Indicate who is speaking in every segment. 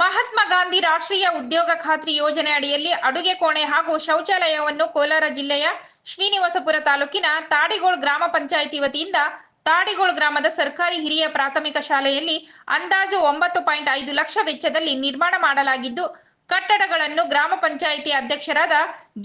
Speaker 1: ಮಹಾತ್ಮ ಗಾಂಧಿ ರಾಷ್ಟ್ರೀಯ ಉದ್ಯೋಗ ಖಾತ್ರಿ ಯೋಜನೆ ಅಡಿಯಲ್ಲಿ ಅಡುಗೆ ಕೋಣೆ ಹಾಗೂ ಶೌಚಾಲಯವನ್ನು ಕೋಲಾರ ಜಿಲ್ಲೆಯ ಶ್ರೀನಿವಾಸಪುರ ತಾಲೂಕಿನ ತಾಡಿಗೋಳ್ ಗ್ರಾಮ ಪಂಚಾಯಿತಿ ವತಿಯಿಂದ ತಾಡಿಗೋಳ್ ಗ್ರಾಮದ ಸರ್ಕಾರಿ ಹಿರಿಯ ಪ್ರಾಥಮಿಕ ಶಾಲೆಯಲ್ಲಿ ಅಂದಾಜು ಒಂಬತ್ತು ಪಾಯಿಂಟ್ ಐದು ಲಕ್ಷ ವೆಚ್ಚದಲ್ಲಿ ನಿರ್ಮಾಣ ಮಾಡಲಾಗಿದ್ದು, ಕಟ್ಟಡಗಳನ್ನು ಗ್ರಾಮ ಪಂಚಾಯಿತಿ ಅಧ್ಯಕ್ಷರಾದ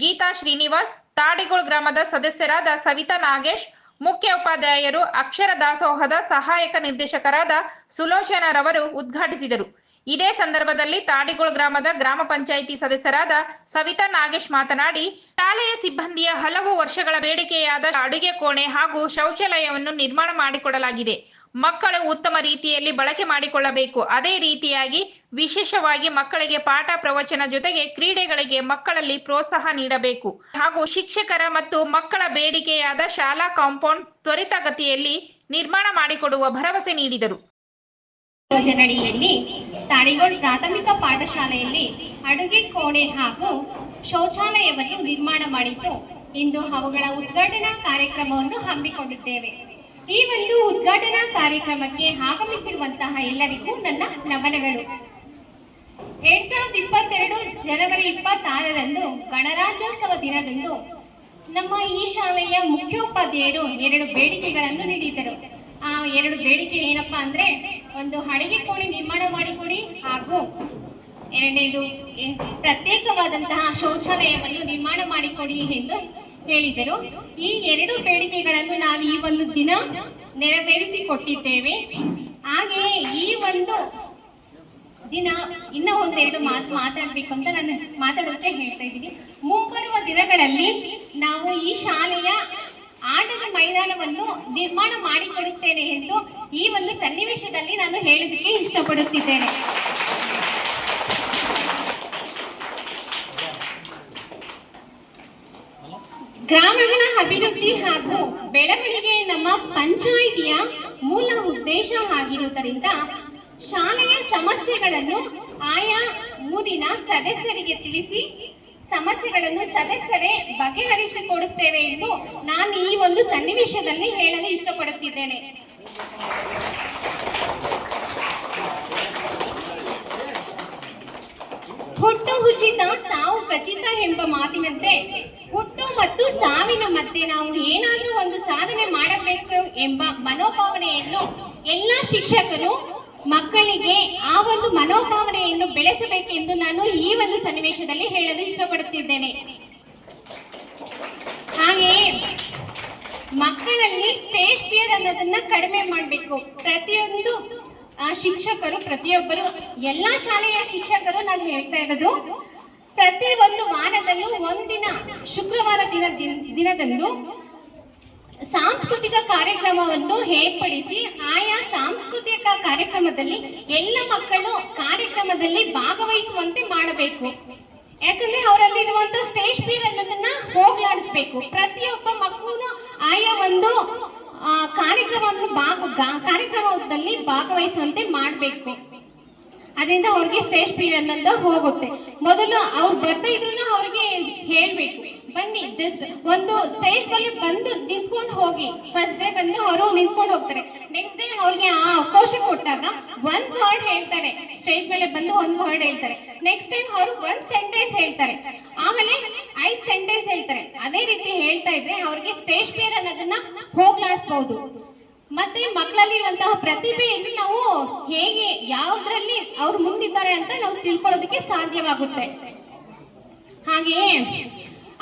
Speaker 1: ಗೀತಾ ಶ್ರೀನಿವಾಸ್, ತಾಡಿಗೋಳ್ ಗ್ರಾಮದ ಸದಸ್ಯರಾದ ಸವಿತಾ ನಾಗೇಶ್, ಮುಖ್ಯ ಉಪಾಧ್ಯಾಯರು ಅಕ್ಷರ ದಾಸೋಹದ ಸಹಾಯಕ ನಿರ್ದೇಶಕರಾದ ಸುಲೋಚನರವರು ಉದ್ಘಾಟಿಸಿದರು. ಇದೇ ಸಂದರ್ಭದಲ್ಲಿ ತಾಡಿಗೋಳ್ ಗ್ರಾಮದ ಗ್ರಾಮ ಪಂಚಾಯಿತಿ ಸದಸ್ಯರಾದ ಸವಿತಾ ನಾಗೇಶ್ ಮಾತನಾಡಿ, ಶಾಲೆಯ ಸಿಬ್ಬಂದಿಯ ಹಲವು ವರ್ಷಗಳ ಬೇಡಿಕೆಯಾದ ಅಡುಗೆ ಕೋಣೆ ಹಾಗೂ ಶೌಚಾಲಯವನ್ನು ನಿರ್ಮಾಣ ಮಾಡಿಕೊಡಲಾಗಿದೆ. ಮಕ್ಕಳು ಉತ್ತಮ ರೀತಿಯಲ್ಲಿ ಬಳಕೆ ಮಾಡಿಕೊಳ್ಳಬೇಕು. ಅದೇ ರೀತಿಯಾಗಿ ವಿಶೇಷವಾಗಿ ಮಕ್ಕಳಿಗೆ ಪಾಠ ಪ್ರವಚನ ಜೊತೆಗೆ ಕ್ರೀಡೆಗಳಿಗೆ ಮಕ್ಕಳಲ್ಲಿ ಪ್ರೋತ್ಸಾಹ ನೀಡಬೇಕು. ಹಾಗೂ ಶಿಕ್ಷಕರ ಮತ್ತು ಮಕ್ಕಳ ಬೇಡಿಕೆಯಾದ ಶಾಲಾ ಕಾಂಪೌಂಡ್ ತ್ವರಿತಗತಿಯಲ್ಲಿ ನಿರ್ಮಾಣ ಮಾಡಿಕೊಡುವ ಭರವಸೆ ನೀಡಿದರು.
Speaker 2: ಯೋಜನೆಯಡಿಯಲ್ಲಿ ತಾಳಿಗೋಡ್ ಪ್ರಾಥಮಿಕ ಪಾಠಶಾಲೆಯಲ್ಲಿ ಅಡುಗೆ ಕೋಣೆ ಹಾಗೂ ಶೌಚಾಲಯವನ್ನು ನಿರ್ಮಾಣ ಮಾಡಿದ್ದು, ಇಂದು ಅವುಗಳ ಉದ್ಘಾಟನಾ ಕಾರ್ಯಕ್ರಮವನ್ನು ಹಮ್ಮಿಕೊಂಡಿದ್ದೇವೆ. ಈ ಒಂದು ಉದ್ಘಾಟನಾ ಕಾರ್ಯಕ್ರಮಕ್ಕೆ ಆಗಮಿಸಿರುವಂತಹ ಎಲ್ಲರಿಗೂ ನನ್ನ ನಮನಗಳು. ಎರಡ್ ಸಾವಿರದ ಇಪ್ಪತ್ತೆರಡು ಜನವರಿ ಇಪ್ಪತ್ತಾರರಂದು ಗಣರಾಜ್ಯೋತ್ಸವ ದಿನದಂದು ನಮ್ಮ ಈ ಶಾಲೆಯ ಮುಖ್ಯೋಪಾಧ್ಯಾಯರು ಎರಡು ಬೇಡಿಕೆಗಳನ್ನು ನೀಡಿದ್ದರು. ಆ ಎರಡು ಬೇಡಿಕೆ ಏನಪ್ಪಾ ಅಂದ್ರೆ ಒಂದು ಅಡಿಗೆ ಕೋಣೆ ನಿರ್ಮಾಣ ಮಾಡಿಕೊಡಿ ಹಾಗೂ ಎರಡನೇದು ಪ್ರತ್ಯೇಕವಾದಂತಹ ಶೌಚಾಲಯವನ್ನು ನಿರ್ಮಾಣ ಮಾಡಿಕೊಡಿ ಎಂದು ಹೇಳಿದರು. ಈ ಎರಡು ಬೇಡಿಕೆಗಳನ್ನು ನಾವು ಈ ಒಂದು ದಿನ ನೆರವೇರಿಸಿ ಕೊಟ್ಟಿದ್ದೇವೆ ಹಾಗೆಯೇ ಈ ಒಂದು ದಿನ ಇನ್ನ ಒಂದೆರಡು ಮಾತು ಮಾತಾಡಬೇಕು ಅಂತ ನಾನು ಮಾತಾಡೋಕೆ ಹೇಳ್ತಾ ಇದ್ದೀನಿ. ಮುಂಬರುವ ದಿನಗಳಲ್ಲಿ ನಾವು ಈ ಶಾಲೆಯ ಆಟದ ಮೈದಾನವನ್ನು ನಿರ್ಮಾಣ ಮಾಡಿಕೊಡುತ್ತೇನೆ ಎಂದು ಈ ಒಂದು ಸನ್ನಿವೇಶದಲ್ಲಿ ನಾನು ಹೇಳೋದಕ್ಕೆ ಇಷ್ಟಪಡುತ್ತಿದ್ದೇನೆ. ಗ್ರಾಮಗಳ ಅಭಿವೃದ್ಧಿ ಹಾಗೂ ಬೆಳವಣಿಗೆ ನಮ್ಮ ಪಂಚಾಯಿತಿಯ ಮೂಲ ಉದ್ದೇಶ ಆಗಿರುವುದರಿಂದ ಶಾಲೆಯ ಸಮಸ್ಯೆಗಳನ್ನು ಆಯಾ ಊರಿನ ಸದಸ್ಯರಿಗೆ ತಿಳಿಸಿ ಸಮಸ್ಯೆಗಳನ್ನು ಸದಸ್ಯರೇ ಬಗೆಹರಿಸಿಕೊಡುತ್ತೇವೆ ಎಂದು ನಾನು ಈ ಒಂದು ಸನ್ನಿವೇಶದಲ್ಲಿ ಹೇಳಲು ಇಷ್ಟಪಡುತ್ತಿದ್ದೇನೆ. ಹುಟ್ಟು ಉಚಿತ ಸಾವು ಖಚಿತ ಎಂಬ ಮಾತಿನಂತೆ ಹುಟ್ಟು ಮತ್ತು ಸಾವಿನ ಮಧ್ಯೆ ನಾವು ಏನಾದರೂ ಒಂದು ಸಾಧನೆ ಮಾಡಬೇಕು ಎಂಬ ಮನೋಭಾವನೆಯನ್ನು ಎಲ್ಲ ಶಿಕ್ಷಕರು ಮಕ್ಕಳಿಗೆ ಆ ಒಂದು ಮನೋಭಾವನೆಯನ್ನು ಬೆಳೆಸಬೇಕೆಂದು ನಾನು ಈ ಒಂದು ಸನ್ನಿವೇಶದಲ್ಲಿ ಹೇಳಲು ಇಷ್ಟಪಡುತ್ತಿದ್ದೇನೆ. ಹಾಗೆಯೇ ಮಕ್ಕಳಲ್ಲಿ ಸ್ಟೇಜ್ ಫಿಯರ್ ಅನ್ನೋದನ್ನ ಕಡಿಮೆ ಮಾಡಬೇಕು. ಪ್ರತಿಯೊಂದು ಶಿಕ್ಷಕರು, ಪ್ರತಿಯೊಬ್ಬರು, ಎಲ್ಲಾ ಶಾಲೆಯ ಶಿಕ್ಷಕರು ನಾನು ಹೇಳ್ತಾ ಇರೋದು, ಪ್ರತಿ ಒಂದು ವಾರದಲ್ಲೂ ಒಂದಿನ, ಶುಕ್ರವಾರ ದಿನ, ದಿನ- ದಿನದಂದು ಸಾಂಸ್ಕೃತಿಕ ಕಾರ್ಯಕ್ರಮವನ್ನು ಏರ್ಪಡಿಸಿ ಆಯಾ ಕಾರ್ಯಕ್ರಮದಲ್ಲಿ ಎಲ್ಲ ಮಕ್ಕಳು ಕಾರ್ಯಕ್ರಮದಲ್ಲಿ ಭಾಗವಹಿಸುವಂತೆ ಮಾಡಬೇಕು. ಯಾಕಂದ್ರೆ ಅವರಲ್ಲಿರುವಂತ ಸ್ಟೇಜ್ ಫೀರ್ ಅನ್ನೋದನ್ನ ಹೋಗ್ಲಾಡಿಸ್ಬೇಕು. ಪ್ರತಿಯೊಬ್ಬ ಮಕ್ಕಳು ಆಯಾ ಒಂದು ಕಾರ್ಯಕ್ರಮವನ್ನು ಭಾಗ ಕಾರ್ಯಕ್ರಮದಲ್ಲಿ ಭಾಗವಹಿಸುವಂತೆ ಮಾಡಬೇಕು. ಅದರಿಂದ ಅವ್ರಿಗೆ ಸ್ಟೇಜ್ ಫಿಯರ್ ಅನ್ನೋದು ಹೋಗುತ್ತೆ. ಮೊದಲು ಅವ್ರು ಬರ್ತಾ ಇದ್ರು ಅವ್ರಿಗೆ ಹೇಳ್ಬೇಕು. ಬನ್ನಿ ಜಸ್ಟ್ ಒಂದು ಸ್ಟೇಜ್ ಮೇಲೆ ಬಂದು ನಿಂತ್ಕೊಂಡು ಹೋಗಿ. ಫಸ್ಟ್ ಡೇ ಬಂದು ಅವರು ನಿಂತ್ಕೊಂಡು ಹೋಗ್ತಾರೆ. ನೆಕ್ಸ್ಟ್ ಡೇ ಅವ್ರಿಗೆ ಆ ಅವಕಾಶ ಕೊಟ್ಟಾಗ ಒಂದ್ ವರ್ಡ್ ಹೇಳ್ತಾರೆ. ಸ್ಟೇಜ್ ಮೇಲೆ ಬಂದು ಒಂದ್ ವರ್ಡ್ ಹೇಳ್ತಾರೆ. ನೆಕ್ಸ್ಟ್ ಟೈಮ್ ಅವರು ಒಂದ್ ಸೆಂಟೆನ್ಸ್ ಹೇಳ್ತಾರೆ. ಆಮೇಲೆ ಐದ್ ಸೆಂಟೆನ್ಸ್ ಹೇಳ್ತಾರೆ. ಅದೇ ರೀತಿ ಹೇಳ್ತಾ ಇದ್ರೆ ಅವ್ರಿಗೆ ಸ್ಟೇಜ್ ಫಿಯರ್ ಅನ್ನೋದನ್ನ ಮತ್ತೆ ಮಕ್ಕಳಲ್ಲಿರುವಂತಹ ಪ್ರತಿಭೆಯನ್ನು ನಾವು ಹೇಗೆ, ಯಾವ್ದ್ರಲ್ಲಿ ಅವ್ರು ಮುಂದಿದ್ದಾರೆ ಅಂತ ನಾವು ತಿಳ್ಕೊಳ್ಳೋದಕ್ಕೆ ಸಾಧ್ಯವಾಗುತ್ತೆ. ಹಾಗೆಯೇ,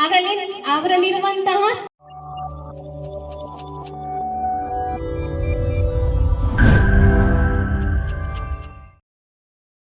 Speaker 2: ಅವರಲ್ಲಿ, ಅವರಲ್ಲಿರುವಂತಹ